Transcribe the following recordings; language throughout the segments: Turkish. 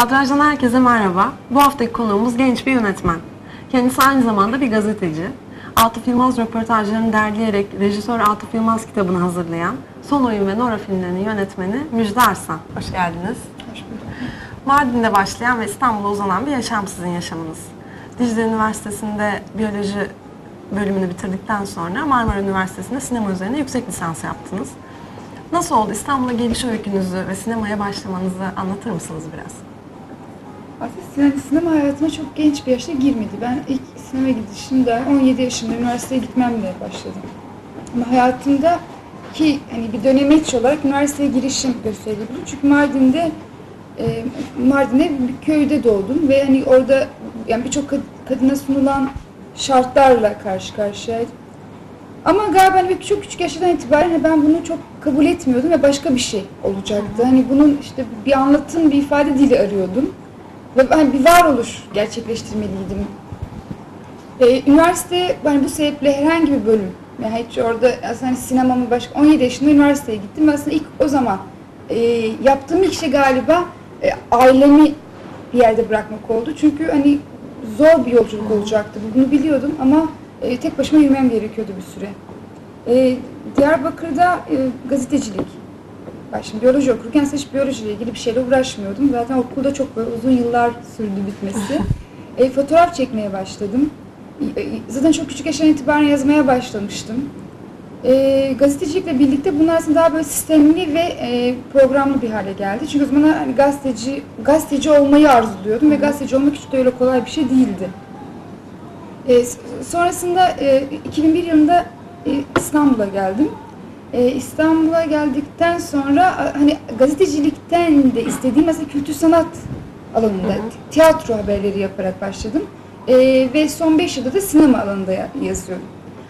Kadrajdan herkese merhaba. Bu haftaki konuğumuz genç bir yönetmen. Kendisi aynı zamanda bir gazeteci. Atıf Yılmaz röportajlarını derleyerek rejisör Atıf Yılmaz kitabını hazırlayan Son Oyun ve Nora filmlerinin yönetmeni Müjde Arslan. Hoş geldiniz. Hoş bulduk. Mardin'de başlayan ve İstanbul'a uzanan bir yaşam sizin yaşamınız. Dicle Üniversitesi'nde biyoloji bölümünü bitirdikten sonra Marmara Üniversitesi'nde sinema üzerine yüksek lisans yaptınız. Nasıl oldu? İstanbul'a geliş öykünüzü ve sinemaya başlamanızı anlatır mısınız biraz? Aslında yani sinema hayatıma çok genç bir yaşta girmedi. Ben ilk sinema gidişimde 17 yaşında üniversiteye gitmemle başladım. Ama hayatımda ki hani bir dönemeç olarak üniversiteye girişim gösterebilirim. Çünkü Mardin'de e, Mardin'de bir köyde doğdum ve hani orada yani birçok kad- kadına sunulan şartlarla karşı karşıyaydım. Ama galiba hani çok küçük yaştan itibaren hani ben bunu çok kabul etmiyordum ve başka bir şey olacaktı. Hani bunun işte bir anlatım, bir ifade dili arıyordum. Ve ben bir varoluş gerçekleştirmeliydim. Ee, üniversite, hani bu sebeple herhangi bir bölüm, yani hiç orada aslında hani sinema mı başka, 17 yaşında üniversiteye gittim aslında ilk o zaman e, yaptığım ilk şey galiba e, ailemi bir yerde bırakmak oldu. Çünkü hani zor bir yolculuk olacaktı. Bunu biliyordum ama e, tek başıma yürümem gerekiyordu bir süre. E, Diyarbakır'da e, gazetecilik. Ben şimdi biyoloji okurken hiç biyolojiyle ilgili bir şeyle uğraşmıyordum. Zaten okulda çok böyle uzun yıllar sürdü bitmesi. e, fotoğraf çekmeye başladım. E, e, Zaten çok küçük yaştan itibaren yazmaya başlamıştım. E, gazetecilikle birlikte bunlar aslında daha böyle sistemli ve e, programlı bir hale geldi. Çünkü o zaman hani gazeteci gazeteci olmayı arzuluyordum ve gazeteci olmak hiç de öyle kolay bir şey değildi. E, sonrasında e, 2001 yılında e, İstanbul'a geldim. E, İstanbul'a geldikten sonra hani gazetecilikten de istediğim mesela kültür sanat alanında tiyatro haberleri yaparak başladım. E, ve son 5 yılda da sinema alanında ya- yazıyorum.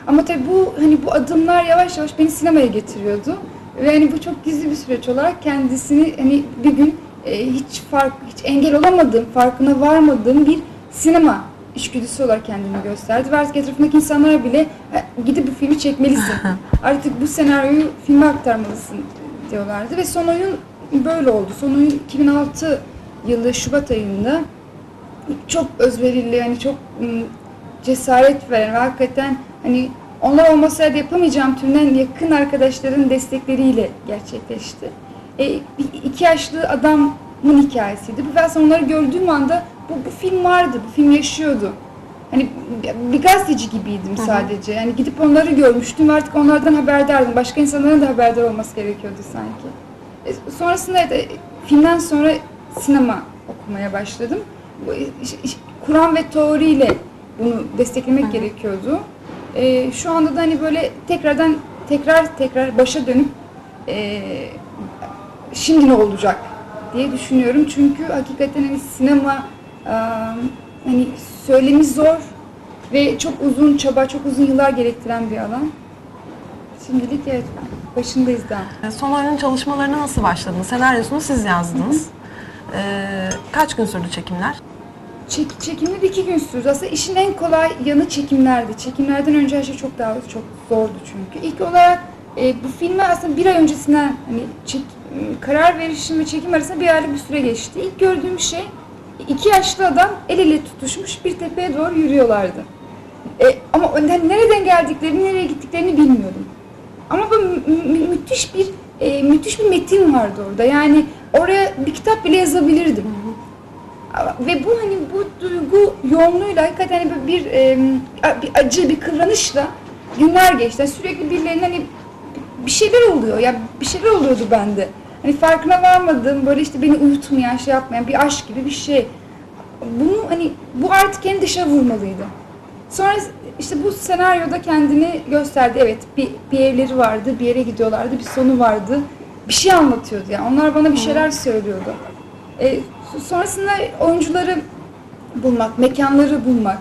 Ama tabii bu hani bu adımlar yavaş yavaş beni sinemaya getiriyordu. Ve hani bu çok gizli bir süreç olarak kendisini hani bir gün e, hiç fark hiç engel olamadığım, farkına varmadığım bir sinema içgüdüsü olarak kendini gösterdi. Ve artık etrafındaki insanlara bile "Ha, gidip bu filmi çekmelisin. artık bu senaryoyu filme aktarmalısın diyorlardı. Ve son oyun böyle oldu. Son oyun 2006 yılı Şubat ayında çok özverili, yani çok cesaret veren ve hakikaten hani onlar olmasaydı yapamayacağım türden yakın arkadaşların destekleriyle gerçekleşti. E, iki yaşlı adamın hikayesiydi. Bu aslında onları gördüğüm anda bu, bu film vardı, bu film yaşıyordu. Hani bir gazeteci gibiydim sadece. Yani gidip onları görmüştüm ve artık onlardan haberdardım. Başka insanların da haberdar olması gerekiyordu sanki. E, sonrasında da filmden sonra sinema okumaya başladım. Kur'an ve teoriyle bunu desteklemek gerekiyordu. E, şu anda da hani böyle tekrardan tekrar tekrar başa dönüp e, şimdi ne olacak diye düşünüyorum. Çünkü hakikaten hani sinema hani söylemi zor ve çok uzun çaba, çok uzun yıllar gerektiren bir alan. Şimdilik evet başındayız daha. E, Son oyunun çalışmalarına nasıl başladınız? Senaryosunu siz yazdınız. E, kaç gün sürdü çekimler? Çek, çekimler iki gün sürdü. Aslında işin en kolay yanı çekimlerdi. Çekimlerden önce her şey çok daha çok zordu çünkü. İlk olarak e, bu filme aslında bir ay öncesinden hani çek, karar verişim ve çekim arasında bir aylık bir süre geçti. İlk gördüğüm şey iki yaşlı adam el ele tutuşmuş bir tepeye doğru yürüyorlardı. E, ama önden nereden geldiklerini, nereye gittiklerini bilmiyordum. Ama bu mü- mü- müthiş bir e, müthiş bir metin vardı orada. Yani oraya bir kitap bile yazabilirdim. Ve bu hani bu duygu yoğunluğuyla hakikaten hani bir, e, bir acı, bir kıvranışla günler geçti. Yani sürekli birilerinin hani bir şeyler oluyor. Ya bir şeyler oluyordu bende. Hani farkına varmadığım böyle işte beni uyutmayan, şey yapmayan bir aşk gibi bir şey. Bunu hani bu artık kendi dışa vurmalıydı. Sonra işte bu senaryoda kendini gösterdi. Evet bir, bir evleri vardı, bir yere gidiyorlardı, bir sonu vardı. Bir şey anlatıyordu yani. Onlar bana bir şeyler söylüyordu. E, sonrasında oyuncuları bulmak, mekanları bulmak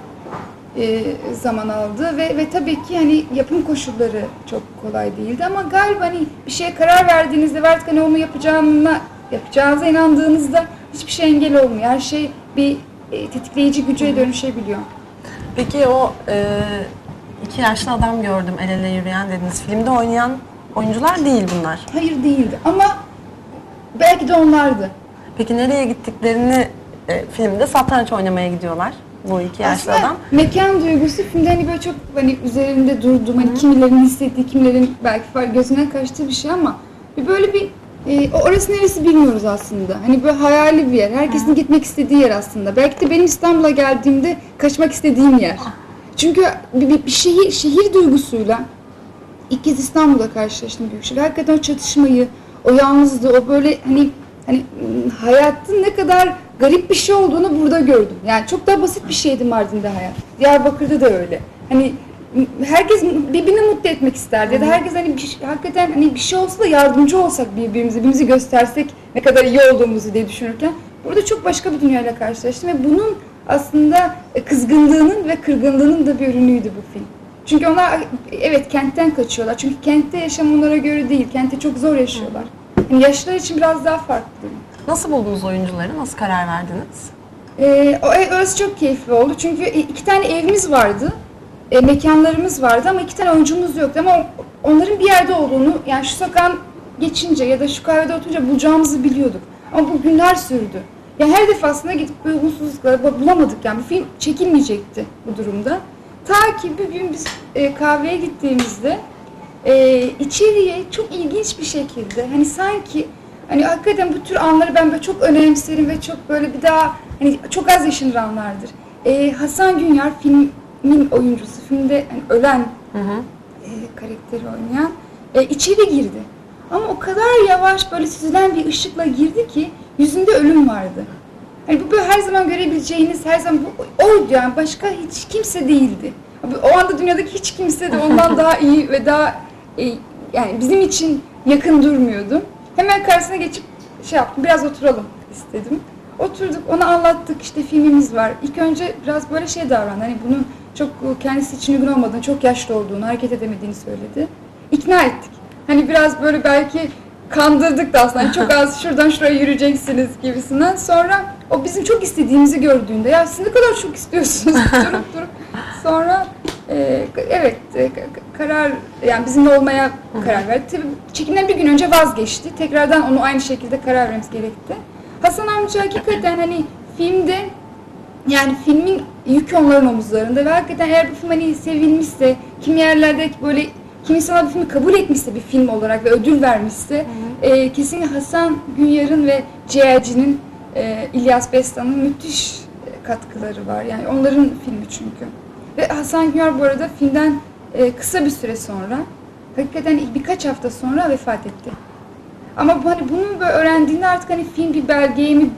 e, zaman aldı ve ve tabii ki hani yapım koşulları çok kolay değildi ama galiba hani bir şeye karar verdiğinizde ve artık hani onu yapacağına yapacağınıza inandığınızda hiçbir şey engel olmuyor. Her şey bir e, tetikleyici güce dönüşebiliyor. Peki o e, iki yaşlı adam gördüm el ele yürüyen dediniz. Filmde oynayan oyuncular değil bunlar. Hayır değildi ama belki de onlardı. Peki nereye gittiklerini e, filmde satranç oynamaya gidiyorlar bu iki yaşlı Aslında adam. mekan duygusu filmde hani böyle çok hani üzerinde durduğum hani kimilerin hissettiği, kimilerin belki fark gözünden kaçtığı bir şey ama bir böyle bir e, o orası neresi bilmiyoruz aslında. Hani böyle hayali bir yer. Herkesin gitmek istediği yer aslında. Belki de benim İstanbul'a geldiğimde kaçmak istediğim yer. Çünkü bir, bir, bir şehir şehir duygusuyla ilk kez İstanbul'da karşılaştım büyük şehir. Hakikaten o çatışmayı, o yalnızlığı, o böyle hani hani hayatın ne kadar garip bir şey olduğunu burada gördüm. Yani çok daha basit bir şeydi Mardin'de hayat. Diyarbakır'da da öyle. Hani herkes birbirini mutlu etmek isterdi. Ya da herkes hani bir, şey- hakikaten hani bir şey olsa da yardımcı olsak birbirimize, birbirimizi göstersek ne kadar iyi olduğumuzu diye düşünürken burada çok başka bir dünyayla karşılaştım ve bunun aslında e, kızgınlığının ve kırgınlığının da bir ürünüydü bu film. Çünkü onlar evet kentten kaçıyorlar. Çünkü kentte yaşam onlara göre değil. Kentte çok zor yaşıyorlar. Yani yaşlılar için biraz daha farklı. Nasıl buldunuz oyuncuları? Nasıl karar verdiniz? Ee, o ev orası çok keyifli oldu. Çünkü iki tane evimiz vardı. E, mekanlarımız vardı ama iki tane oyuncumuz yoktu. Ama onların bir yerde olduğunu, yani şu sokağın geçince ya da şu kahvede oturunca bulacağımızı biliyorduk. Ama bu günler sürdü. Ya her defasında gidip böyle umutsuzlukla bulamadık yani. Bu film çekilmeyecekti bu durumda. Ta ki bir gün biz e, kahveye gittiğimizde e, içeriye çok ilginç bir şekilde hani sanki hani hakikaten bu tür anları ben böyle çok önemserim ve çok böyle bir daha hani çok az yaşanır anlardır. E, Hasan Günyar filmin oyuncusu filmde hani ölen Hı hı. e, karakteri oynayan e, içeri girdi. Ama o kadar yavaş böyle süzülen bir ışıkla girdi ki yüzünde ölüm vardı. Hani bu böyle her zaman görebileceğiniz, her zaman bu oydu yani başka hiç kimse değildi. O anda dünyadaki hiç kimse de ondan daha iyi ve daha e, yani bizim için yakın durmuyordu. Hemen karşısına geçip şey yaptım, biraz oturalım istedim. Oturduk, ona anlattık işte filmimiz var. İlk önce biraz böyle şey davrandı. Hani bunun çok kendisi için uygun olmadığını, çok yaşlı olduğunu, hareket edemediğini söyledi. İkna ettik. Hani biraz böyle belki kandırdık da aslında. Hani çok az şuradan şuraya yürüyeceksiniz gibisinden. Sonra o bizim çok istediğimizi gördüğünde ya siz ne kadar çok istiyorsunuz durup durup sonra e, evet e, karar yani bizimle olmaya karar verdi. Tabii çekimden bir gün önce vazgeçti. Tekrardan onu aynı şekilde karar vermemiz gerekti. Hasan amca hakikaten hani filmde yani filmin yükü onların omuzlarında ve hakikaten eğer bu film hani sevilmişse, kim yerlerde böyle kim insanlar bu filmi kabul etmişse bir film olarak ve ödül vermişse e, kesinlikle Hasan Günyar'ın ve Ciğerci'nin e, İlyas Bestan'ın müthiş e, katkıları var. Yani onların filmi çünkü. Ve Hasan Günyar bu arada filmden e, kısa bir süre sonra hakikaten birkaç hafta sonra vefat etti. Ama hani bunu böyle öğrendiğinde artık hani film bir belgeye mi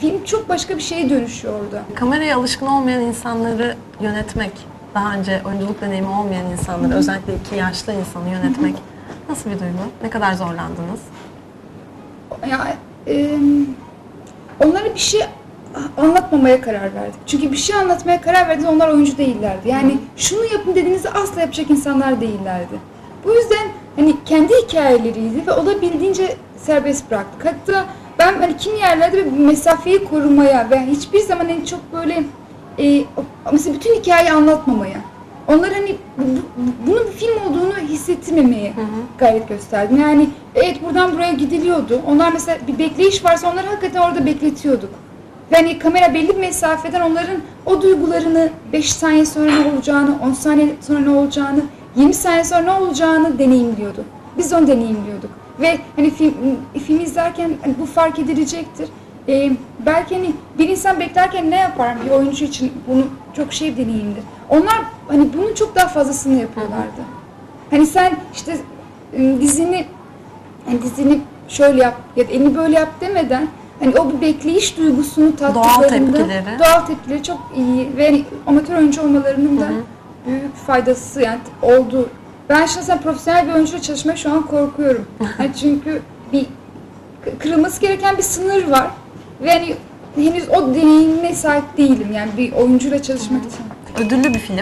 film çok başka bir şeye dönüşüyor orada. Kameraya alışkın olmayan insanları yönetmek, daha önce oyunculuk deneyimi olmayan insanları, özellikle iki yaşlı insanı yönetmek nasıl bir duygu? Ne kadar zorlandınız? Ya e, onlara bir şey anlatmamaya karar verdik. Çünkü bir şey anlatmaya karar verdiğinde onlar oyuncu değillerdi. Yani şunu yapın dediğinizi asla yapacak insanlar değillerdi. Bu yüzden hani kendi hikayeleriydi ve olabildiğince serbest bıraktık. Hatta ben hani kimi yerlerde bir mesafeyi korumaya ve hiçbir zaman hani çok böyle e, mesela bütün hikayeyi anlatmamaya. Onlar hani bu- bu- bunun bir film olduğunu hissettirmemeye gayret gösterdim. Yani evet buradan buraya gidiliyordu. Onlar mesela bir bekleyiş varsa onları hakikaten orada bekletiyorduk. Ve hani kamera belli bir mesafeden onların o duygularını 5 saniye sonra ne olacağını, 10 saniye sonra ne olacağını, 20 saniye sonra ne olacağını deneyimliyordu. Biz onu deneyimliyorduk. Ve hani film, film izlerken hani bu fark edilecektir. Ee, belki hani bir insan beklerken ne yapar bir oyuncu için bunu çok şey deneyimdir. Onlar hani bunun çok daha fazlasını yapıyorlardı. Hani sen işte ım, dizini hani dizini şöyle yap ya da elini böyle yap demeden hani o bekleyiş duygusunu tattıklarında tepkileri. doğal tepkileri çok iyi ve hani amatör oyuncu olmalarının da büyük faydası yani oldu. Ben şahsen profesyonel bir oyuncuyla çalışmaya şu an korkuyorum. Hani çünkü bir kırılması gereken bir sınır var ve hani henüz o deneyime sahip değilim yani bir oyuncuyla çalışmak için. Ödüllü bir film.